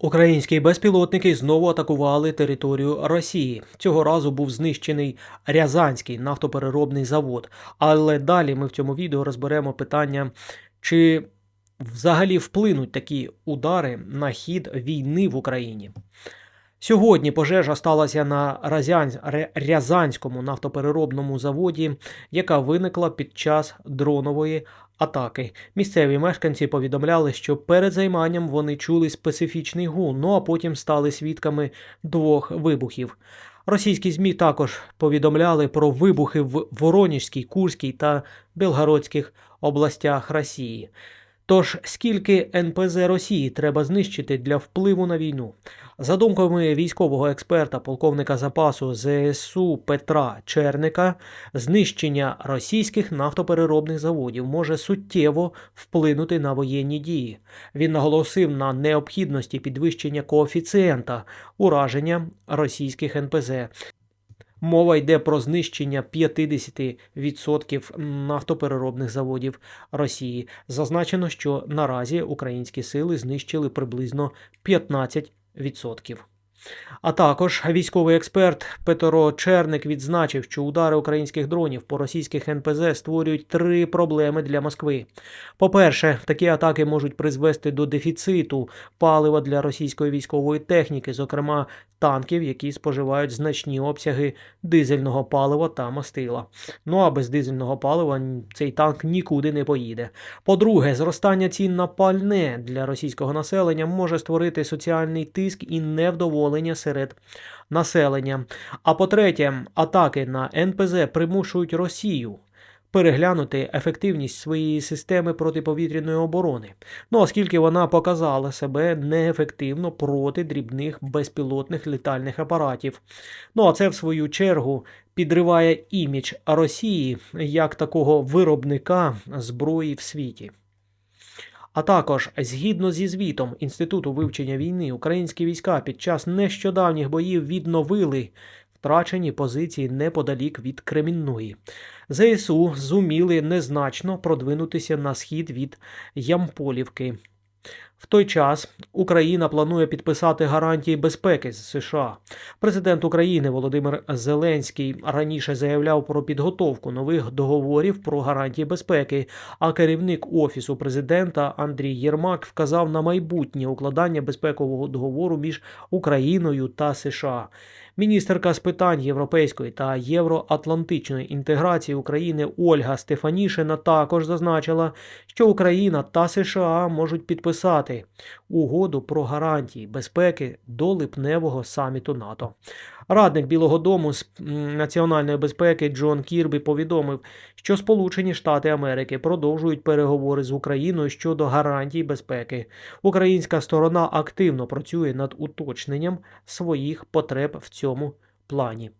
Українські безпілотники знову атакували територію Росії. Цього разу був знищений Рязанський нафтопереробний завод. Але далі ми в цьому відео розберемо питання, чи взагалі вплинуть такі удари на хід війни в Україні. Сьогодні пожежа сталася на Рязанському нафтопереробному заводі, яка виникла під час дронової атаки. Місцеві мешканці повідомляли, що перед займанням вони чули специфічний гул, ну а потім стали свідками двох вибухів. Російські ЗМІ також повідомляли про вибухи в Воронежській, Курській та Белгородських областях Росії. Тож скільки НПЗ Росії треба знищити для впливу на війну? За думками військового експерта, полковника запасу ЗСУ Петра Черника, знищення російських нафтопереробних заводів може суттєво вплинути на воєнні дії. Він наголосив на необхідності підвищення коефіцієнта ураження російських НПЗ. Мова йде про знищення 50% нафтопереробних заводів Росії. Зазначено, що наразі українські сили знищили приблизно 15%. А також військовий експерт Петро Черник відзначив, що удари українських дронів по російських НПЗ створюють три проблеми для Москви. По-перше, такі атаки можуть призвести до дефіциту палива для російської військової техніки, зокрема танків, які споживають значні обсяги дизельного палива та мастила. Ну а без дизельного палива цей танк нікуди не поїде. По-друге, зростання цін на пальне для російського населення може створити соціальний тиск і невдоволення серед населення. А по-третє, атаки на НПЗ примушують Росію. Переглянути ефективність своєї системи протиповітряної оборони. Ну, оскільки вона показала себе неефективно проти дрібних безпілотних літальних апаратів. Ну а це, в свою чергу, підриває імідж Росії як такого виробника зброї в світі. А також, згідно зі звітом Інституту вивчення війни, українські війська під час нещодавніх боїв відновили втрачені позиції неподалік від Кремінної. ЗСУ зуміли незначно продвинутися на схід від Ямполівки. В той час Україна планує підписати гарантії безпеки з США. Президент України Володимир Зеленський раніше заявляв про підготовку нових договорів про гарантії безпеки, а керівник офісу президента Андрій Єрмак вказав на майбутнє укладання безпекового договору між Україною та США. Міністерка з питань європейської та євроатлантичної інтеграції України Ольга Стефанішина також зазначила, що Україна та США можуть підписати угоду про гарантії безпеки до липневого саміту НАТО. Радник Білого Дому з національної безпеки Джон Кірбі повідомив, що Сполучені Штати Америки продовжують переговори з Україною щодо гарантій безпеки. Українська сторона активно працює над уточненням своїх потреб в цьому плані.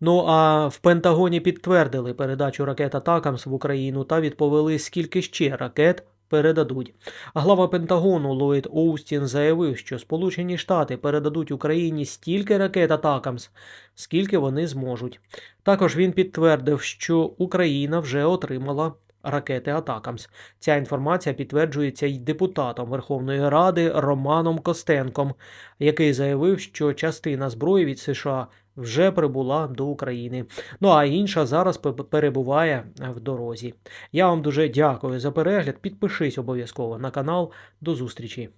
Ну а в Пентагоні підтвердили передачу ракет Атакамс в Україну та відповіли, скільки ще ракет передадуть. Глава Пентагону Ллойд Оустін заявив, що Сполучені Штати передадуть Україні стільки ракет Атакамс, скільки вони зможуть. Також він підтвердив, що Україна вже отримала. Ракети Атакамс. Ця інформація підтверджується й депутатом Верховної Ради Романом Костенком, який заявив, що частина зброї від США вже прибула до України. Ну а інша зараз пе- перебуває в дорозі. Я вам дуже дякую за перегляд. Підпишись обов'язково на канал. До зустрічі!